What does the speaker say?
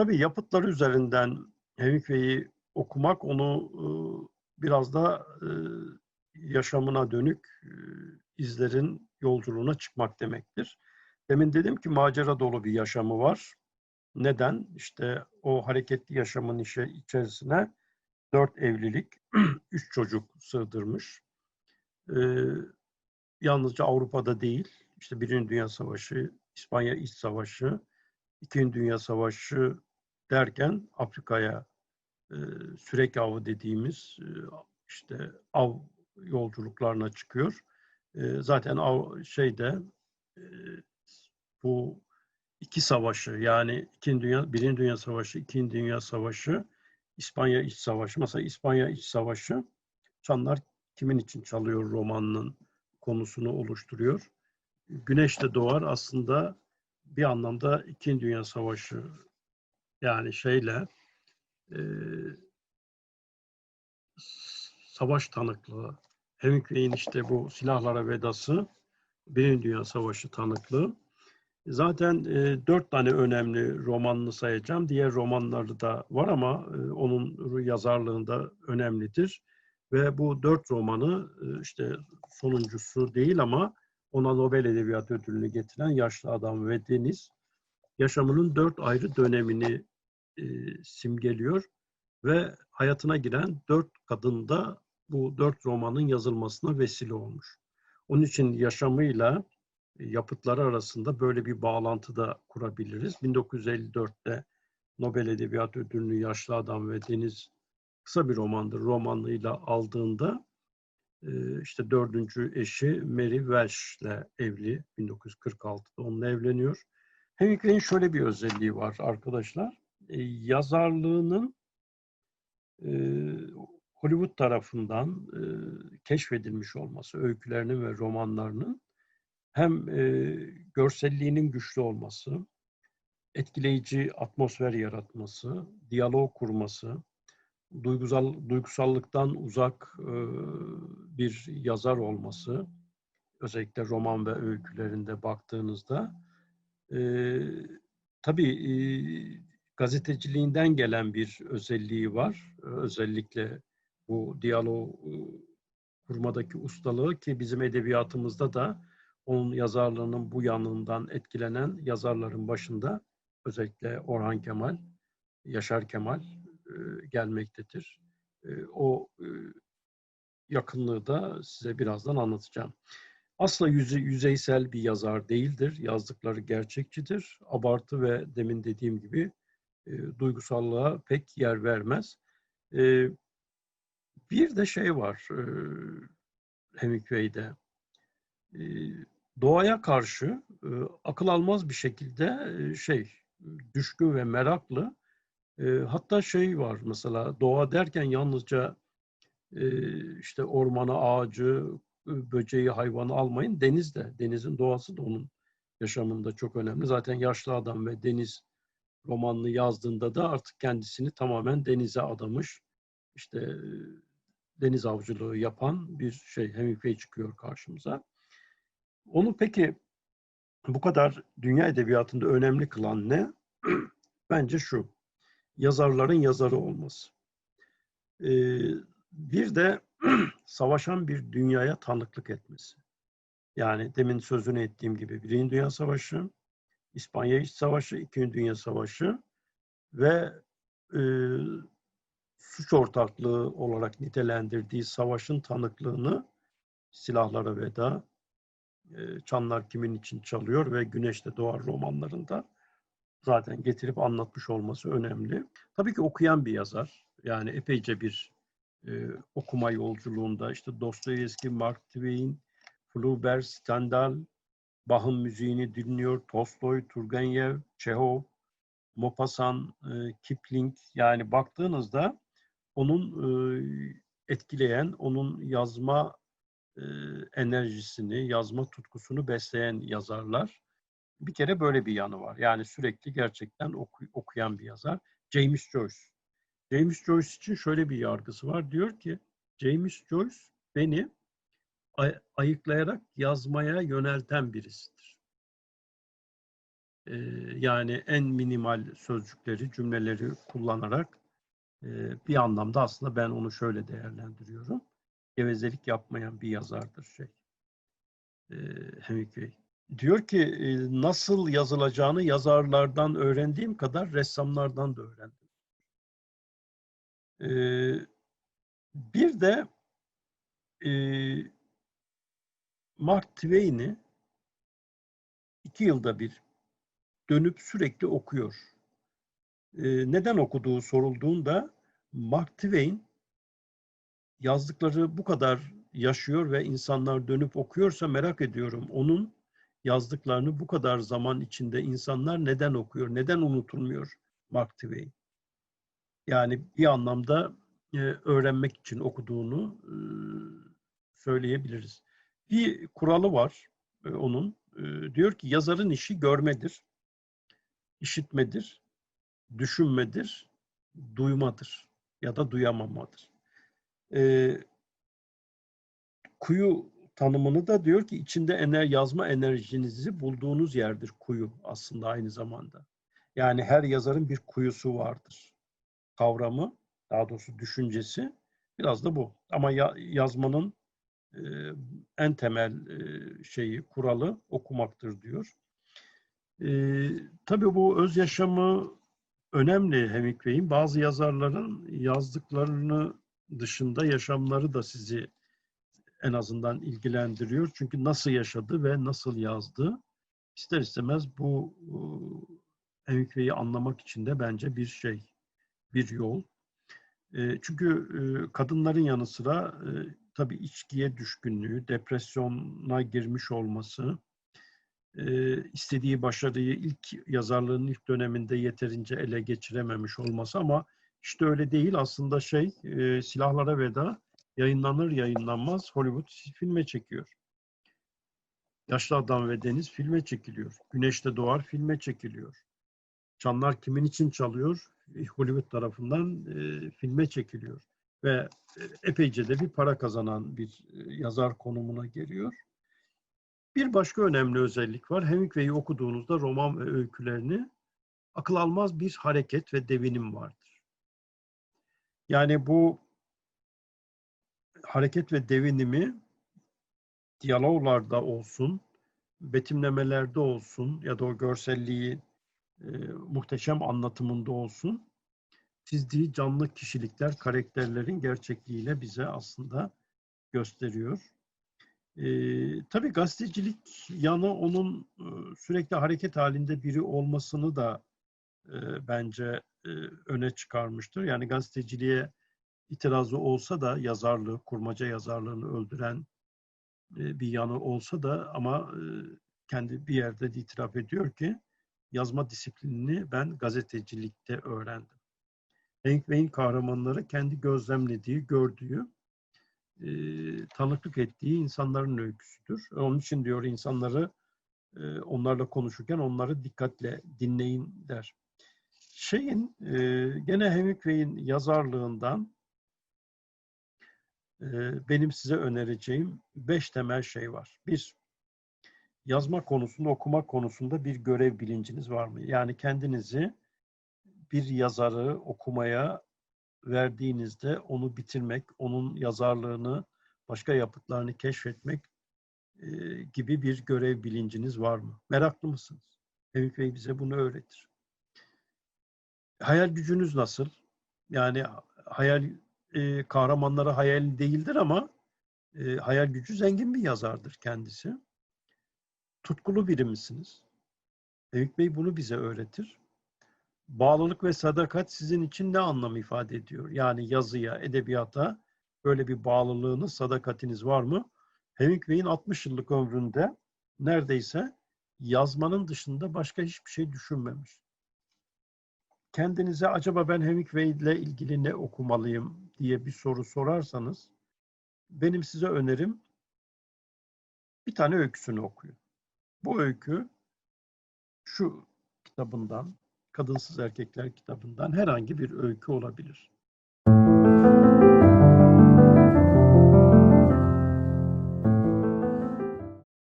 Tabii yapıtları üzerinden Hemingway'i okumak onu e, biraz da e, yaşamına dönük e, izlerin yolculuğuna çıkmak demektir. Demin dedim ki macera dolu bir yaşamı var. Neden? İşte o hareketli yaşamın işe içerisine dört evlilik, üç çocuk sığdırmış. Ee, yalnızca Avrupa'da değil, işte Birinci Dünya Savaşı, İspanya İç Savaşı, İkinci Dünya Savaşı derken Afrika'ya e, sürek avı dediğimiz e, işte av yolculuklarına çıkıyor. E, zaten av şeyde e, bu iki savaşı yani İkinci Dünya, Birinci Dünya Savaşı, İkinci Dünya Savaşı, İspanya İç Savaşı. Mesela İspanya İç Savaşı Çanlar kimin için çalıyor romanının konusunu oluşturuyor. Güneş de doğar aslında bir anlamda İkinci Dünya Savaşı yani şeyle e, savaş tanıklığı, Hemingway'in işte bu silahlara vedası, Birinci Dünya Savaşı tanıklığı. Zaten e, dört tane önemli romanını sayacağım. Diğer romanları da var ama e, onun yazarlığında önemlidir. Ve bu dört romanı e, işte sonuncusu değil ama ona Nobel Edebiyat Ödülünü getiren Yaşlı Adam ve Deniz yaşamının dört ayrı dönemini e, simgeliyor ve hayatına giren dört kadın da bu dört romanın yazılmasına vesile olmuş. Onun için yaşamıyla e, yapıtları arasında böyle bir bağlantı da kurabiliriz. 1954'te Nobel Edebiyat Ödülünü Yaşlı Adam ve Deniz kısa bir romandır. Romanlığıyla aldığında e, işte dördüncü eşi Mary Welsh'le evli. 1946'da onunla evleniyor. Hemingway'in şöyle bir özelliği var arkadaşlar. E, yazarlığının Hollywood tarafından keşfedilmiş olması, öykülerinin ve romanlarının hem e, görselliğinin güçlü olması, etkileyici atmosfer yaratması, diyalog kurması, duygusal duygusallıktan uzak e, bir yazar olması, özellikle roman ve öykülerinde baktığınızda, e, tabii e, gazeteciliğinden gelen bir özelliği var. Özellikle bu diyalog e, kurmadaki ustalığı ki bizim edebiyatımızda da onun yazarlığının bu yanından etkilenen yazarların başında özellikle Orhan Kemal, Yaşar Kemal e, gelmektedir. E, o yakınlığı da size birazdan anlatacağım. Asla yüze, yüzeysel bir yazar değildir. Yazdıkları gerçekçidir. Abartı ve demin dediğim gibi e, duygusallığa pek yer vermez. E, bir de şey var e, Hemingway'de. E, doğaya karşı e, akıl almaz bir şekilde e, şey düşkün ve meraklı. E, hatta şey var mesela doğa derken yalnızca e, işte ormanı, ağacı, e, böceği, hayvanı almayın. Deniz de, denizin doğası da onun yaşamında çok önemli. Zaten Yaşlı Adam ve Deniz romanını yazdığında da artık kendisini tamamen denize adamış. İşte deniz avcılığı yapan bir şey Hemingway çıkıyor karşımıza. Onu peki bu kadar dünya edebiyatında önemli kılan ne? Bence şu, yazarların yazarı olması. Bir de savaşan bir dünyaya tanıklık etmesi. Yani demin sözünü ettiğim gibi Birinci Dünya Savaşı, İspanya İç Savaşı, İkinci Dünya Savaşı ve e, suç ortaklığı olarak nitelendirdiği savaşın tanıklığını silahlara veda, Çanlar Kimin için Çalıyor ve Güneşte Doğar romanlarında zaten getirip anlatmış olması önemli. Tabii ki okuyan bir yazar. Yani epeyce bir e, okuma yolculuğunda işte Dostoyevski, Mark Twain, Flaubert, Stendhal, Bach'ın müziğini dinliyor. Tolstoy, Turgenev, Çehov, Maupassant, e, Kipling yani baktığınızda onun e, etkileyen, onun yazma e, enerjisini, yazma tutkusunu besleyen yazarlar. Bir kere böyle bir yanı var. Yani sürekli gerçekten oku, okuyan bir yazar. James Joyce. James Joyce için şöyle bir yargısı var. Diyor ki James Joyce beni ay- ayıklayarak yazmaya yönelten birisidir. E, yani en minimal sözcükleri, cümleleri kullanarak e, bir anlamda aslında ben onu şöyle değerlendiriyorum. Gevezelik yapmayan bir yazardır şey. E, Hemingway. Diyor ki e, nasıl yazılacağını yazarlardan öğrendiğim kadar ressamlardan da öğrendim. E, bir de e, Mark Twain'i iki yılda bir dönüp sürekli okuyor. E, neden okuduğu sorulduğunda Mark Twain yazdıkları bu kadar yaşıyor ve insanlar dönüp okuyorsa merak ediyorum. Onun yazdıklarını bu kadar zaman içinde insanlar neden okuyor, neden unutulmuyor Mark Twain? Yani bir anlamda e, öğrenmek için okuduğunu e, söyleyebiliriz. Bir kuralı var e, onun. E, diyor ki yazarın işi görmedir, işitmedir, düşünmedir, duymadır ya da duyamamadır. E, kuyu tanımını da diyor ki içinde ener yazma enerjinizi bulduğunuz yerdir kuyu aslında aynı zamanda. Yani her yazarın bir kuyusu vardır. Kavramı, daha doğrusu düşüncesi biraz da bu. Ama ya, yazmanın e, en temel e, şeyi, kuralı okumaktır diyor. E, tabii bu öz yaşamı önemli Hemingway'in. Bazı yazarların yazdıklarını dışında yaşamları da sizi en azından ilgilendiriyor. Çünkü nasıl yaşadı ve nasıl yazdı ister istemez bu Hemingway'i anlamak için de bence bir şey, bir yol. E, çünkü e, kadınların yanı sıra e, tabii içkiye düşkünlüğü, depresyona girmiş olması, istediği başarıyı ilk yazarlığının ilk döneminde yeterince ele geçirememiş olması ama işte öyle değil aslında şey Silahlara Veda yayınlanır yayınlanmaz Hollywood filme çekiyor. Yaşlı Adam ve Deniz filme çekiliyor. Güneşte Doğar filme çekiliyor. Çanlar kimin için çalıyor? Hollywood tarafından e, filme çekiliyor. Ve e, epeyce de bir para kazanan bir e, yazar konumuna geliyor. Bir başka önemli özellik var. Hemingway'i okuduğunuzda roman ve öykülerini akıl almaz bir hareket ve devinim vardır. Yani bu hareket ve devinimi diyaloglarda olsun, betimlemelerde olsun ya da o görselliği e, muhteşem anlatımında olsun çizdiği canlı kişilikler, karakterlerin gerçekliğiyle bize aslında gösteriyor. E, tabii gazetecilik yanı onun e, sürekli hareket halinde biri olmasını da e, bence e, öne çıkarmıştır. Yani gazeteciliğe itirazı olsa da yazarlığı, kurmaca yazarlığını öldüren e, bir yanı olsa da ama e, kendi bir yerde de itiraf ediyor ki yazma disiplinini ben gazetecilikte öğrendim. Hemingway'in kahramanları kendi gözlemlediği, gördüğü, e, tanıklık ettiği insanların öyküsüdür. Onun için diyor insanları e, onlarla konuşurken onları dikkatle dinleyin der. Şeyin e, gene Hemingway'in yazarlığından e, benim size önereceğim beş temel şey var. Bir, yazma konusunda, okuma konusunda bir görev bilinciniz var mı? Yani kendinizi bir yazarı okumaya verdiğinizde onu bitirmek, onun yazarlığını, başka yapıtlarını keşfetmek e, gibi bir görev bilinciniz var mı? Meraklı mısınız? Hemingway bize bunu öğretir. Hayal gücünüz nasıl? Yani hayal e, kahramanları hayal değildir ama e, hayal gücü zengin bir yazardır kendisi. Tutkulu biri misiniz? Eyüp Bey bunu bize öğretir. Bağlılık ve sadakat sizin için ne anlam ifade ediyor? Yani yazıya, edebiyata böyle bir bağlılığınız, sadakatiniz var mı? Hemingway'in 60 yıllık ömründe neredeyse yazmanın dışında başka hiçbir şey düşünmemiş. Kendinize acaba ben Hemingway ile ilgili ne okumalıyım diye bir soru sorarsanız benim size önerim bir tane öyküsünü okuyun. Bu öykü şu kitabından, Kadınsız Erkekler kitabından herhangi bir öykü olabilir.